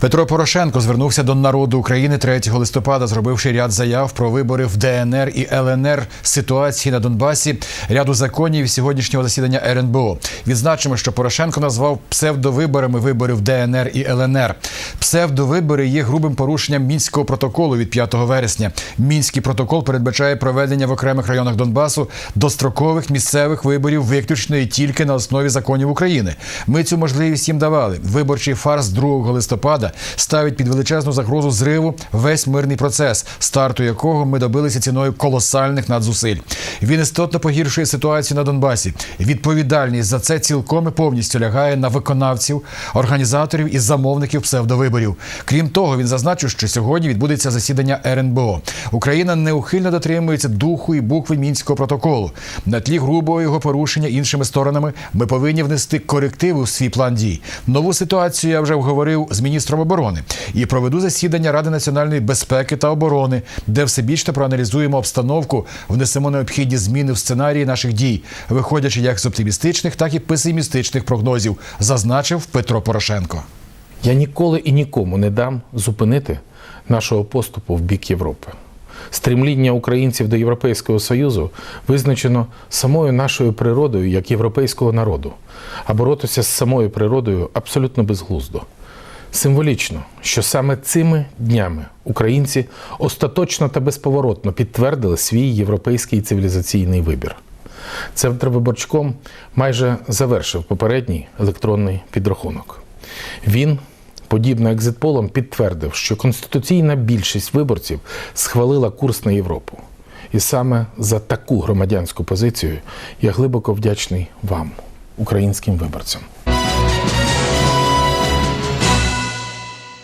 Петро Порошенко звернувся до народу України 3 листопада, зробивши ряд заяв про вибори в ДНР і ЛНР, ситуації на Донбасі, ряду законів сьогоднішнього засідання РНБО. Відзначимо, що Порошенко назвав псевдовиборами виборів ДНР і ЛНР. Псевдовибори є грубим порушенням мінського протоколу від 5 вересня. Мінський протокол передбачає проведення в окремих районах Донбасу дострокових місцевих виборів виключно і тільки на основі законів України. Ми цю можливість їм давали. Виборчий фарс 2 листопада ставить під величезну загрозу зриву весь мирний процес, старту якого ми добилися ціною колосальних надзусиль. Він істотно погіршує ситуацію на Донбасі. Відповідальність за це цілком і повністю лягає на виконавців, організаторів і замовників псевдовиборів. Крім того, він зазначив, що сьогодні відбудеться засідання РНБО. Україна неухильно дотримується духу і букви мінського протоколу. На тлі грубого його порушення іншими сторонами ми повинні внести корективи у свій план дій. Нову ситуацію я вже говорив з міністром оборони і проведу засідання Ради національної безпеки та оборони, де всебічно проаналізуємо обстановку, внесемо необхідні зміни в сценарії наших дій, виходячи як з оптимістичних, так і песимістичних прогнозів, зазначив Петро Порошенко. Я ніколи і нікому не дам зупинити нашого поступу в бік Європи. Стремління українців до Європейського Союзу визначено самою нашою природою як європейського народу, а боротися з самою природою абсолютно безглуздо. Символічно, що саме цими днями українці остаточно та безповоротно підтвердили свій європейський цивілізаційний вибір. Центрвиборчком майже завершив попередній електронний підрахунок. Він, подібно екзитполам, підтвердив, що конституційна більшість виборців схвалила курс на Європу. І саме за таку громадянську позицію я глибоко вдячний вам, українським виборцям.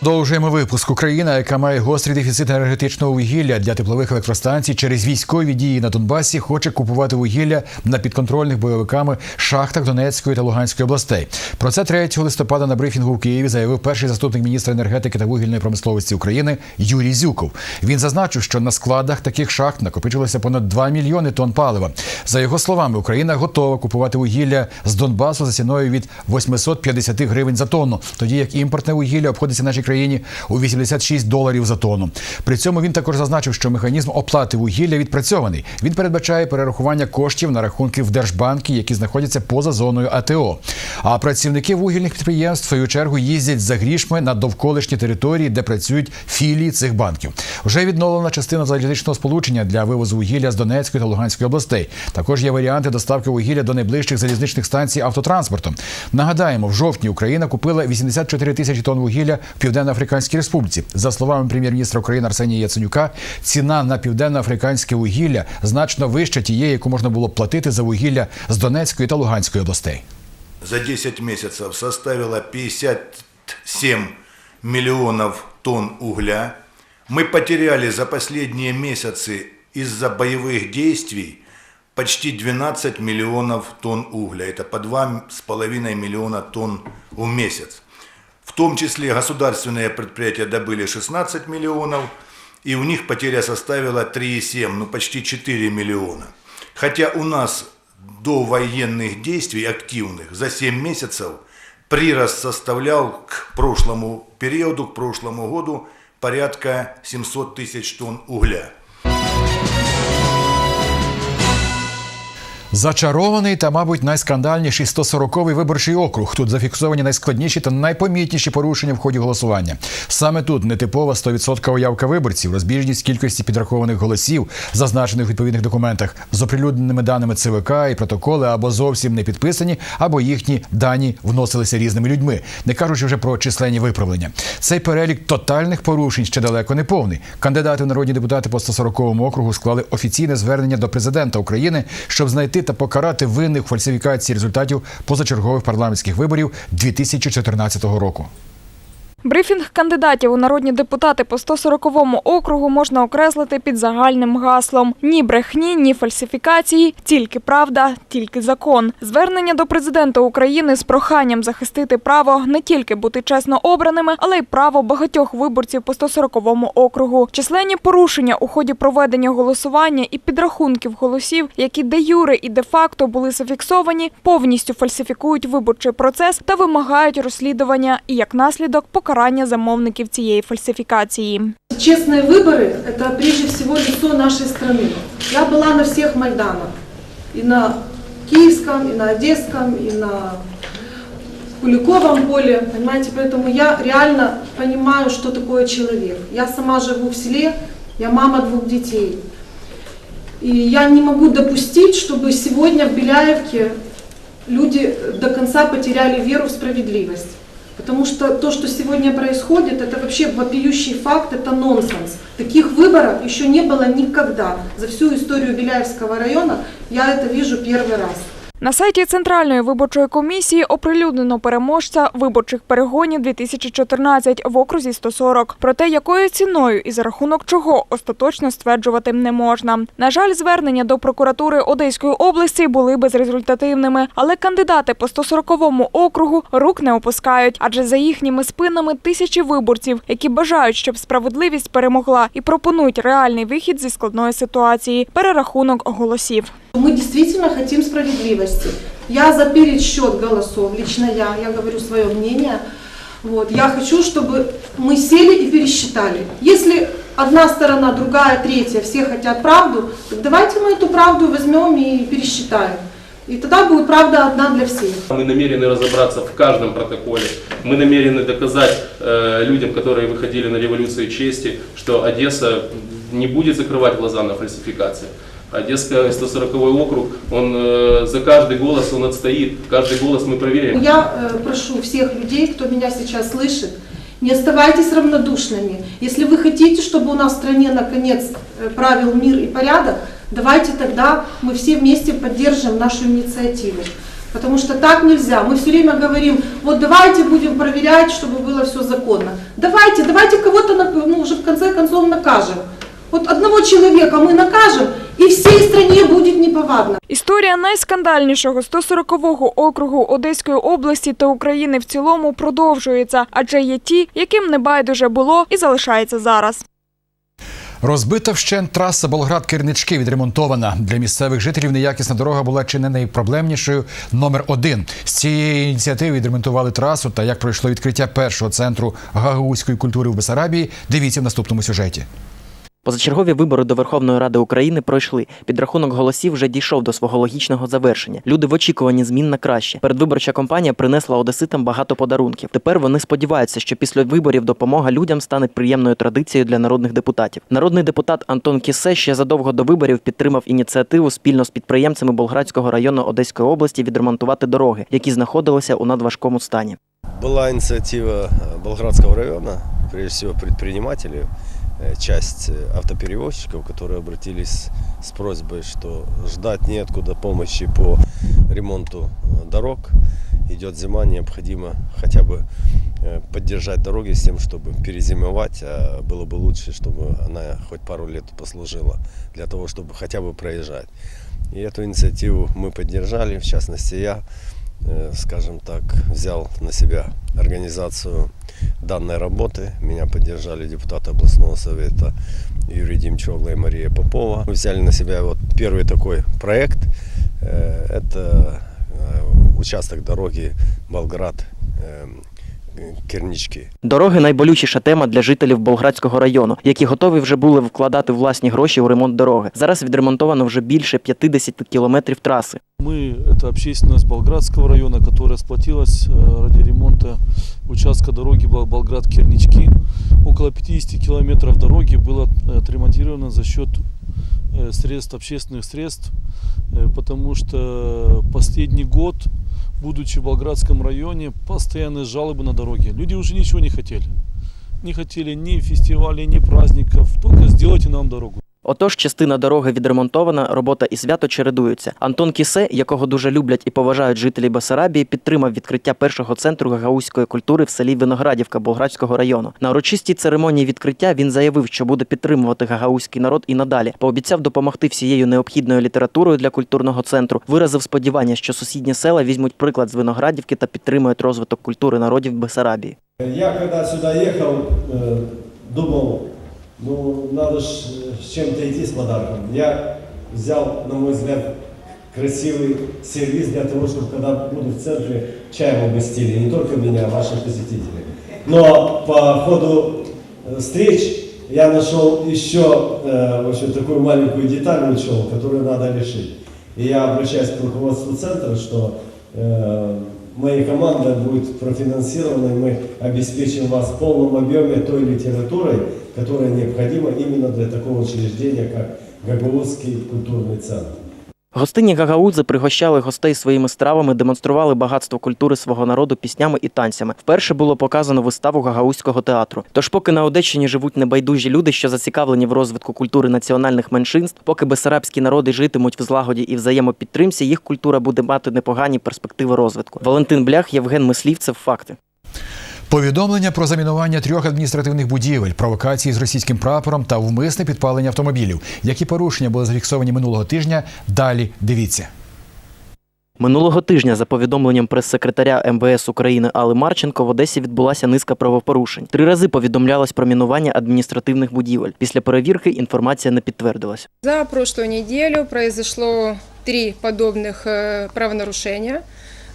Продовжуємо випуск. Україна, яка має гострий дефіцит енергетичного вугілля для теплових електростанцій, через військові дії на Донбасі хоче купувати вугілля на підконтрольних бойовиками шахтах Донецької та Луганської областей. Про це 3 листопада на брифінгу в Києві заявив перший заступник міністра енергетики та вугільної промисловості України Юрій Зюков. Він зазначив, що на складах таких шахт накопичилося понад 2 мільйони тонн палива. За його словами, Україна готова купувати вугілля з Донбасу за ціною від 850 гривень за тонну, тоді як імпортне вугілля обходиться нашій країні у 86 доларів за тонну. При цьому він також зазначив, що механізм оплати вугілля відпрацьований. Він передбачає перерахування коштів на рахунки в Держбанки, які знаходяться поза зоною АТО. А працівники вугільних підприємств в свою чергу їздять за грішми на довколишні території, де працюють філії цих банків. Вже відновлена частина залізничного сполучення для вивозу вугілля з Донецької та Луганської областей. Також є варіанти доставки вугілля до найближчих залізничних станцій автотранспортом. Нагадаємо, в жовтні Україна купила 84 тисячі тонн вугілля в Південно-Африканській Республіці. За словами прем'єр-міністра України Арсенія Яценюка, ціна на південно-африканське вугілля значно вища тієї, яку можна було б платити за вугілля з Донецької та Луганської областей. за 10 месяцев составила 57 миллионов тонн угля. Мы потеряли за последние месяцы из-за боевых действий почти 12 миллионов тонн угля. Это по 2,5 миллиона тонн в месяц. Том числе государственные предприятия добыли 16 миллионов, и у них потеря составила 3,7, ну почти 4 миллиона. Хотя у нас до военных действий активных за 7 месяцев прирост составлял к прошлому периоду, к прошлому году порядка 700 тысяч тонн угля. Зачарований та, мабуть, найскандальніший 140-й виборчий округ. Тут зафіксовані найскладніші та найпомітніші порушення в ході голосування. Саме тут нетипова 100% явка виборців, розбіжність кількості підрахованих голосів, зазначених у відповідних документах, з оприлюдненими даними ЦВК і протоколи або зовсім не підписані, або їхні дані вносилися різними людьми, не кажучи вже про численні виправлення. Цей перелік тотальних порушень ще далеко не повний. Кандидати в народні депутати по 140 округу склали офіційне звернення до президента України, щоб знайти та покарати винних фальсифікацій результатів позачергових парламентських виборів 2014 року. Брифінг кандидатів у народні депутати по 140-му округу можна окреслити під загальним гаслом: ні брехні, ні фальсифікації, тільки правда, тільки закон. Звернення до президента України з проханням захистити право не тільки бути чесно обраними, але й право багатьох виборців по 140-му округу. Численні порушення у ході проведення голосування і підрахунків голосів, які де юре і де факто були зафіксовані, повністю фальсифікують виборчий процес та вимагають розслідування і як наслідок покарання замовників цієї фальсифікації. Честные выборы – это прежде всего лицо нашей страны. Я была на всех Майданах. И на Киевском, и на Одесском, и на Куликовом поле. Понимаете, поэтому я реально понимаю, что такое человек. Я сама живу в селе, я мама двух детей. И я не могу допустить, чтобы сегодня в Беляевке люди до конца потеряли веру в справедливость. Потому что то, что сегодня происходит, это вообще вопиющий факт, это нонсенс. Таких выборов еще не было никогда. За всю историю Беляевского района я это вижу первый раз. На сайті Центральної виборчої комісії оприлюднено переможця виборчих перегонів 2014 в окрузі 140. Проте якою ціною і за рахунок чого остаточно стверджувати не можна. На жаль, звернення до прокуратури Одеської області були безрезультативними, але кандидати по 140-му округу рук не опускають, адже за їхніми спинами тисячі виборців, які бажають, щоб справедливість перемогла, і пропонують реальний вихід зі складної ситуації перерахунок голосів. Мы действительно хотим справедливости. Я за пересчет голосов, лично я, я говорю свое мнение. Вот. Я хочу, чтобы мы сели и пересчитали. Если одна сторона, другая, третья, все хотят правду, давайте мы эту правду возьмем и пересчитаем. И тогда будет правда одна для всех. Мы намерены разобраться в каждом протоколе. Мы намерены доказать э, людям, которые выходили на революцию чести, что Одесса не будет закрывать глаза на фальсификации. Одесский 140 округ, он э, за каждый голос он отстоит, каждый голос мы проверяем. Я э, прошу всех людей, кто меня сейчас слышит, не оставайтесь равнодушными. Если вы хотите, чтобы у нас в стране наконец э, правил мир и порядок, давайте тогда мы все вместе поддержим нашу инициативу. Потому что так нельзя. Мы все время говорим, вот давайте будем проверять, чтобы было все законно. Давайте, давайте кого-то ну, уже в конце концов накажем. Вот одного человека мы накажем, и всей стране будет неповадно. Історія найскандальнішого 140-го округу Одеської області та України в цілому продовжується, адже є ті, яким не байдуже було і залишається зараз. Розбита вщент траса Болград-Кернички відремонтована. Для місцевих жителів неякісна дорога була чи не найпроблемнішою номер один. З цієї ініціативи відремонтували трасу та як пройшло відкриття першого центру гагаузької культури в Бесарабії. Дивіться в наступному сюжеті. Позачергові вибори до Верховної Ради України пройшли. Підрахунок голосів вже дійшов до свого логічного завершення. Люди в очікуванні змін на краще. Передвиборча кампанія принесла одеситам багато подарунків. Тепер вони сподіваються, що після виборів допомога людям стане приємною традицією для народних депутатів. Народний депутат Антон Кісе ще задовго до виборів підтримав ініціативу спільно з підприємцями Болградського району Одеської області відремонтувати дороги, які знаходилися у надважкому стані. Была инициатива э, Болградского района, прежде всего предпринимателей, э, Часть э, автоперевозчиков, которые обратились с просьбой, что ждать неоткуда помощи по ремонту э, дорог. Идет зима, необходимо хотя бы э, поддержать дороги с тем, чтобы перезимовать, а было бы лучше, чтобы она хоть пару лет послужила для того, чтобы хотя бы проезжать. И эту инициативу мы поддержали, в частности я, э, скажем так, взял на себя организацию данной работы. Меня поддержали депутаты областного совета Юрий Демчогла и Мария Попова. Мы взяли на себя вот первый такой проект. Э, Это э, участок дороги Болград э, Кернички. Дороги найболючіша тема для жителів Болградського району, які готові вже були вкладати власні гроші у ремонт дороги. Зараз відремонтовано вже більше 50 кілометрів траси. Мы, это общественность Болградского района, которая сплотилась э, ради ремонта участка дороги Бол- Болград-Кернички. Около 50 километров дороги было э, отремонтировано за счет э, средств, общественных средств, э, потому что последний год, будучи в Болградском районе, постоянные жалобы на дороге. Люди уже ничего не хотели. Не хотели ни фестивалей, ни праздников, только сделайте нам дорогу. Отож, частина дороги відремонтована, робота і свято чередуються. Антон Кісе, якого дуже люблять і поважають жителі Басарабії, підтримав відкриття першого центру гагаузької культури в селі Виноградівка Болградського району. На урочистій церемонії відкриття він заявив, що буде підтримувати гагаузький народ і надалі. Пообіцяв допомогти всією необхідною літературою для культурного центру. Виразив сподівання, що сусідні села візьмуть приклад з Виноградівки та підтримують розвиток культури народів Бесарабії. Я когда сюда ехал, э, думал, ну надо ж с чем-то идти с подарком. Я взял, на мой взгляд, красивый сервис для того, чтобы когда буду в центре, чаем угостили. Не только меня, а ваших посетителей. Но по ходу встреч я нашел еще, э, в общем, такую маленькую деталь учел, которую надо решить. И я обращаюсь к руководству центра, что э, моей командой будет профинансировано, и мы обеспечим вас в полном объеме той литературой, которая необходима именно для такого учреждения, как Гагаузский культурный центр. Гостинні гагаудзи пригощали гостей своїми стравами, демонстрували багатство культури свого народу піснями і танцями. Вперше було показано виставу гагаузького театру. Тож, поки на Одещині живуть небайдужі люди, що зацікавлені в розвитку культури національних меншинств, поки бесарабські народи житимуть в злагоді і взаємопідтримці, їх культура буде мати непогані перспективи розвитку. Валентин Блях, Євген Мислівцев. Факти. Повідомлення про замінування трьох адміністративних будівель, провокації з російським прапором та вмисне підпалення автомобілів. Які порушення були зафіксовані минулого тижня? Далі дивіться. Минулого тижня, за повідомленням прес-секретаря МВС України Али Марченко, в Одесі відбулася низка правопорушень. Три рази повідомлялось про мінування адміністративних будівель. Після перевірки інформація не підтвердилась. За прошлую неделю произошло три подобных э, правонарушения. Э,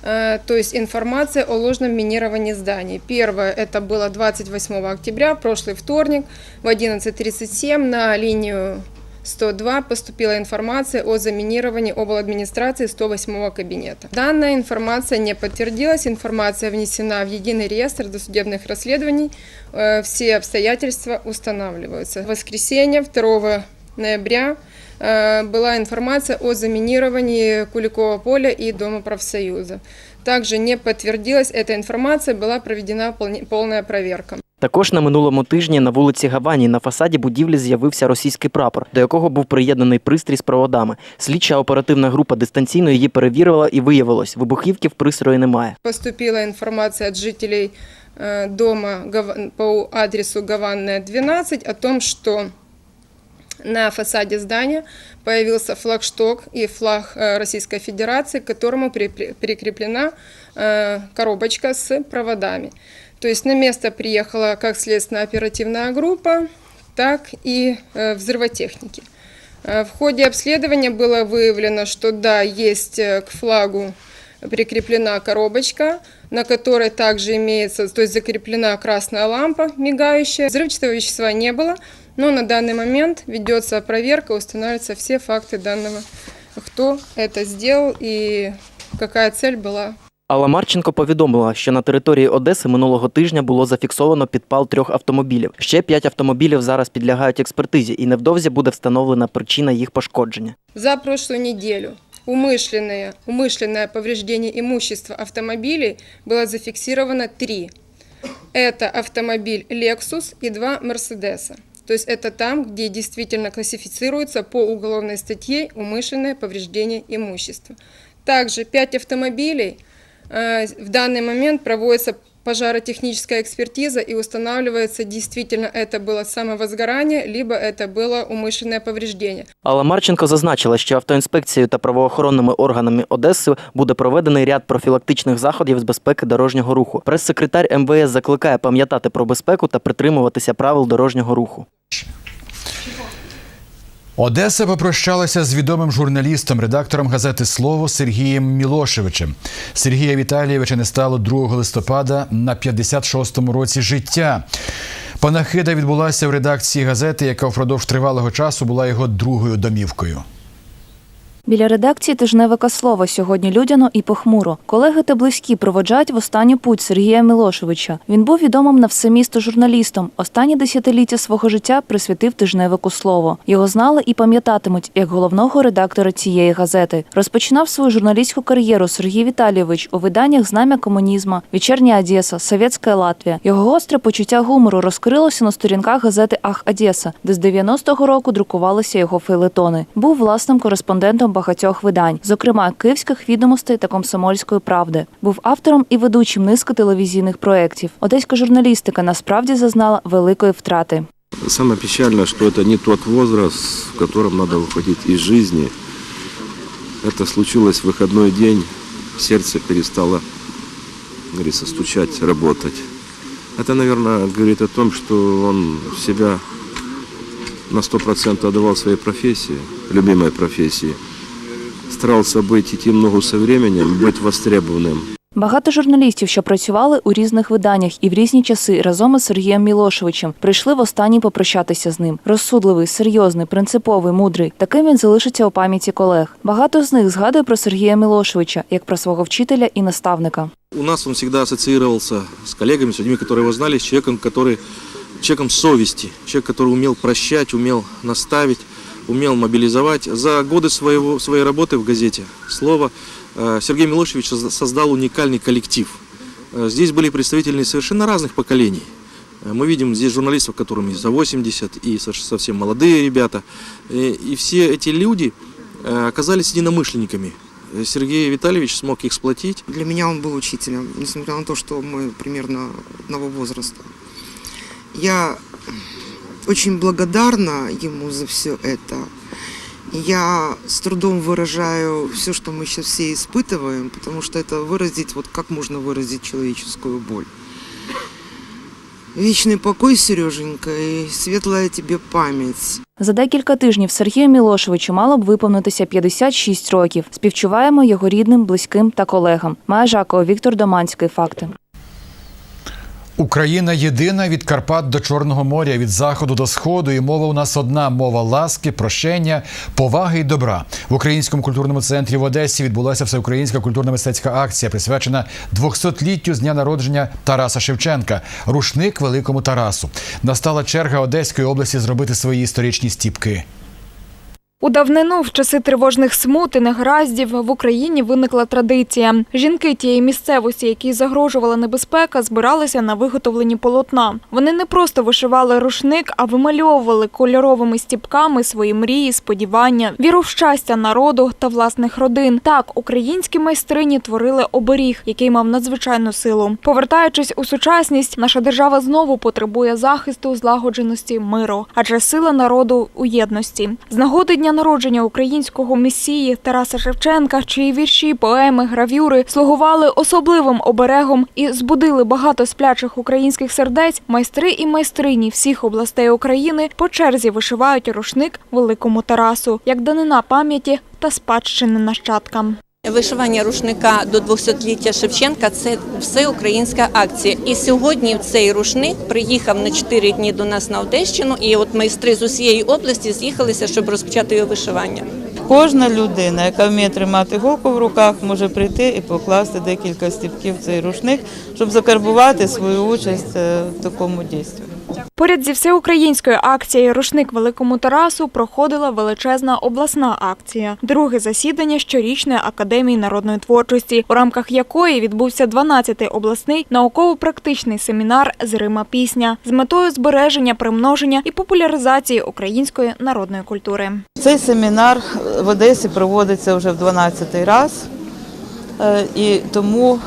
То есть информация о ложном минировании зданий. Первое, это было 28 октября, прошлый вторник, в 11.37 на линию 102 поступила информация о заминировании обладминистрации 108 кабинета. Данная информация не подтвердилась, информация внесена в единый реестр досудебных расследований, Э, все обстоятельства устанавливаются. В воскресенье 2 ноября э, была информация о заминировании Куликова поля и Дома профсоюза. Также не подтвердилась эта информация, была проведена полне- полная проверка. Також на минулому тижні на вулиці Гавані на фасаді будівлі з'явився російський прапор, до якого був приєднаний пристрій з проводами. Слідча оперативна група дистанційно її перевірила і виявилось, вибухівки в пристрої немає. Поступила информация от жителей э, дома Гава- по адресу Гаванная 12 о том, что на фасаде здания появился флагшток и флаг э, Российской Федерации, к которому прикреплена э, коробочка с проводами. То есть на место приехала как следственно-оперативная группа, так и э, взрывотехники. В ходе обследования было выявлено, что да, есть к флагу прикреплена коробочка, на которой также имеется, то есть закреплена красная лампа мигающая. Взрывчатого вещества не было, но на данный момент ведется проверка, устанавливаются все факты данного, кто это сделал и какая цель была Алла Марченко повідомила, що на території Одеси минулого тижня було зафіксовано підпал трьох автомобілів. Ще п'ять автомобілів зараз підлягають експертизі, і невдовзі буде встановлена причина їх пошкодження. За прошлую неделю умышленное, умышленное повреждение имущества автомобилей было зафиксировано три. Это автомобиль Lexus и два Мерседеса. То есть это там, где действительно классифицируется по уголовной статье умышленное повреждение имущества. Также пять автомобилей. Э, В данный момент проводится пожаротехническая экспертиза и устанавливается, действительно это было самовозгорание, либо это было умышленное повреждение. Алла Марченко зазначила, що автоінспекцією та правоохоронними органами Одеси буде проведений ряд профілактичних заходів з безпеки дорожнього руху. Прес-секретар МВС закликає пам'ятати про безпеку та притримуватися правил дорожнього руху. Одеса попрощалася з відомим журналістом, редактором газети Слово Сергієм Мілошевичем. Сергія Віталійовича не стало 2 листопада на 56-му році життя. Панахида відбулася в редакції газети, яка впродовж тривалого часу була його другою домівкою. Біля редакції тижневика слова сьогодні людяно і похмуро. Колеги та близькі проводжають в останню путь Сергія Мілошевича. Він був відомим на все місто журналістом. Останні десятиліття свого життя присвятив тижневику слово. Його знали і пам'ятатимуть як головного редактора цієї газети. Розпочинав свою журналістську кар'єру Сергій Віталійович у виданнях Знам'я комунізму, Вечірня Одеса, Совєтська Латвія. Його гостре почуття гумору розкрилося на сторінках газети Ах Одеса, де з 90-го року друкувалися його фейлетони. Був власним кореспондентом багатьох видань, зокрема київських відомостей та комсомольської правди. Був автором і ведучим низки телевізійних проєктів. Одеська журналістика насправді зазнала великої втрати. Самое печальное, что это не тот возраст, в котором надо выходить из жизни. Это случилось в выходной день, сердце перестало, как говорится, стучать, работать. Это, наверное, говорит о том, что он себя на 100% отдавал своей профессии, любимой профессии. Старался быть, идти в ногу со временем, быть востребованным. Багато журналістів, що працювали у різних виданнях і в різні часи разом із Сергієм Мілошевичем, прийшли востаннє попрощатися з ним. Розсудливий, серйозний, принциповий, мудрий. Таким він залишиться у пам'яті колег. Багато з них згадує про Сергія Мілошевича як про свого вчителя і наставника. У нас он всегда ассоциировался с коллегами, с людьми, которые его знали, с человеком, который, человеком совести, человек, который умел прощать, умел наставить, Умел мобилизовать. За годы своего, своей работы в газете «Слово» э, Сергей Милошевич созда- создал уникальный коллектив. Э, Здесь были представители совершенно разных поколений. Э, Мы видим здесь журналистов, которым за 80, и со- совсем молодые ребята. И все эти люди оказались единомышленниками. Сергей Витальевич смог их сплотить. Для меня он был учителем, несмотря на то, что мы примерно одного возраста. Я очень благодарна ему за все это. Я с трудом выражаю все, что мы сейчас все испытываем, потому что это выразить, вот как можно выразить человеческую боль. Вечный покой, Сереженька, и светлая тебе память. За декілька тижнів Сергію Мілошевичу мало б виповнитися 56 років. Співчуваємо його рідним, близьким та колегам. Майя Жакова, Віктор Доманський. Факти. Україна єдина від Карпат до Чорного моря, від заходу до сходу. І мова у нас одна мова ласки, прощення, поваги і добра. В українському культурному центрі в Одесі відбулася всеукраїнська культурно-мистецька акція, присвячена 200-літтю з дня народження Тараса Шевченка. Рушник великому Тарасу. Настала черга Одеської області зробити свої історичні стіпки. У давнину, в часи тривожних смут і негараздів, в Україні виникла традиція. Жінки тієї місцевості, якій загрожувала небезпека, збиралися на виготовленні полотна. Вони не просто вишивали рушник, а вимальовували кольоровими стіпками свої мрії, сподівання, віру в щастя народу та власних родин. Так, українські майстрині творили оберіг, який мав надзвичайну силу. Повертаючись у сучасність, наша держава знову потребує захисту, злагодженості, миру, адже сила народу у єдності. З нагоди дня народження українського месії Тараса Шевченка, чиї вірші, поеми, гравюри слугували особливим оберегом і збудили багато сплячих українських сердець, майстри і майстрині всіх областей України по черзі вишивають рушник великому Тарасу, як данина пам'яті та спадщини нащадкам. Вишивання рушника до 200-ліття Шевченка це всеукраїнська акція. І сьогодні цей рушник приїхав на 4 дні до нас на Одещину, і от майстри з усієї області з'їхалися, щоб розпочати його вишивання. Кожна людина, яка вміє тримати голку в руках, може прийти і покласти декілька стіпків в цей рушник, щоб закарбувати свою участь е, в такому дійстві. Поряд зі всеукраїнською акцією Рушник Великому Тарасу проходила величезна обласна акція, друге засідання щорічної академії народної творчості, у рамках якої відбувся 12-й обласний науково-практичний семінар Зрима пісня з метою збереження, примноження і популяризації української народної культури. Цей семінар в Одесі проводиться вже в 12-й раз, е, і тому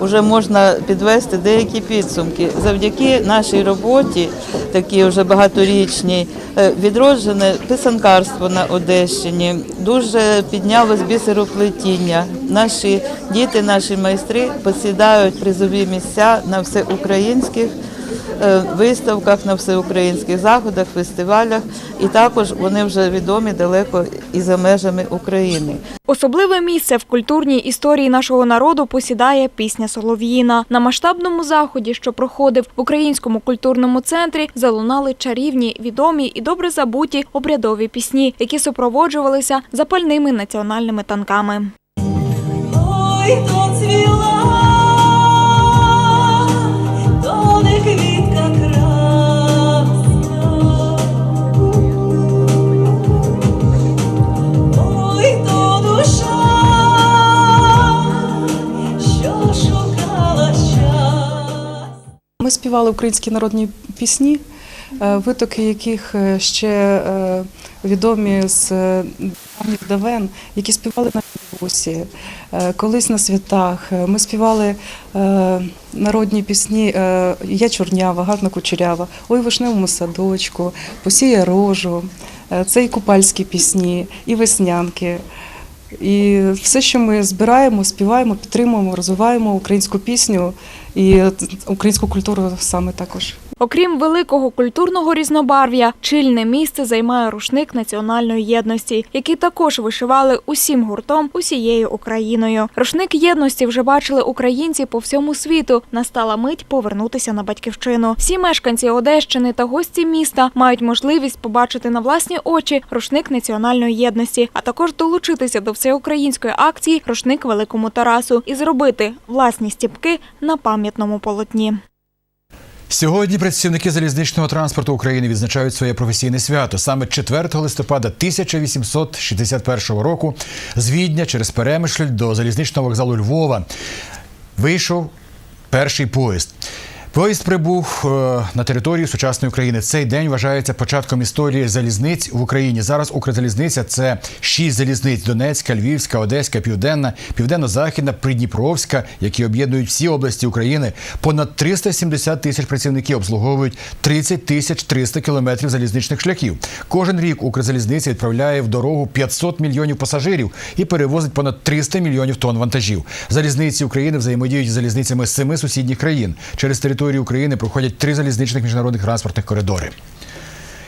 вже можна підвести деякі підсумки. Завдяки нашій роботі, такій вже багаторічній, е, відроджене писанкарство на Одещині, дуже піднялось бісероплетіння. Наші діти, наші майстри посідають призові місця на всеукраїнських виставках, на всеукраїнських заходах, фестивалях, і також вони вже відомі далеко і за межами України. Особливе місце в культурній історії нашого народу посідає пісня Солов'їна. На масштабному заході, що проходив в українському культурному центрі, залунали чарівні, відомі і добре забуті обрядові пісні, які супроводжувалися запальними національними танками. Ой, то Ми співали українські народні пісні, е, витоки яких е, ще е, відомі з давніх давен, які співали на бабусі, колись на святах. Ми співали народні пісні Я чорнява, гарна кучерява, Ой, вишневому садочку, Посіє рожу. Це і купальські пісні, і веснянки. І все, що ми збираємо, співаємо, підтримуємо, розвиваємо українську пісню і українську культуру саме також. Окрім великого культурного різнобарв'я, чільне місце займає рушник національної єдності, який також вишивали усім гуртом усією Україною. Рушник єдності вже бачили українці по всьому світу. Настала мить повернутися на батьківщину. Всі мешканці Одещини та гості міста мають можливість побачити на власні очі рушник національної єдності, а також долучитися до всеукраїнської акції Рушник Великому Тарасу і зробити власні стіпки на пам'ятному полотні. Сьогодні працівники залізничного транспорту України відзначають своє професійне свято. Саме 4 листопада 1861 року з Відня через Перемишль до залізничного вокзалу Львова вийшов перший поїзд. Поїзд прибув е, на територію сучасної України. Цей день вважається початком історії залізниць в Україні. Зараз Укрзалізниця це шість залізниць: Донецька, Львівська, Одеська, Південна, Південно-Західна, Придніпровська, які об'єднують всі області України. Понад 370 тисяч працівників обслуговують 30 тисяч 300 кілометрів залізничних шляхів. Кожен рік Укрзалізниця відправляє в дорогу 500 мільйонів пасажирів і перевозить понад 300 мільйонів тонн вантажів. Залізниці України взаємодіють з залізницями семи сусідніх країн. Через територію України проходять три залізничних міжнародних транспортних коридори.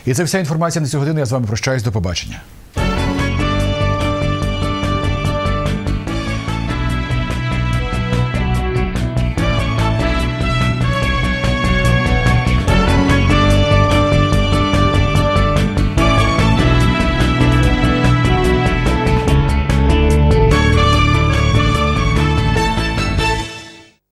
І це вся інформація на цю годину. Я з вами прощаюсь. До побачення.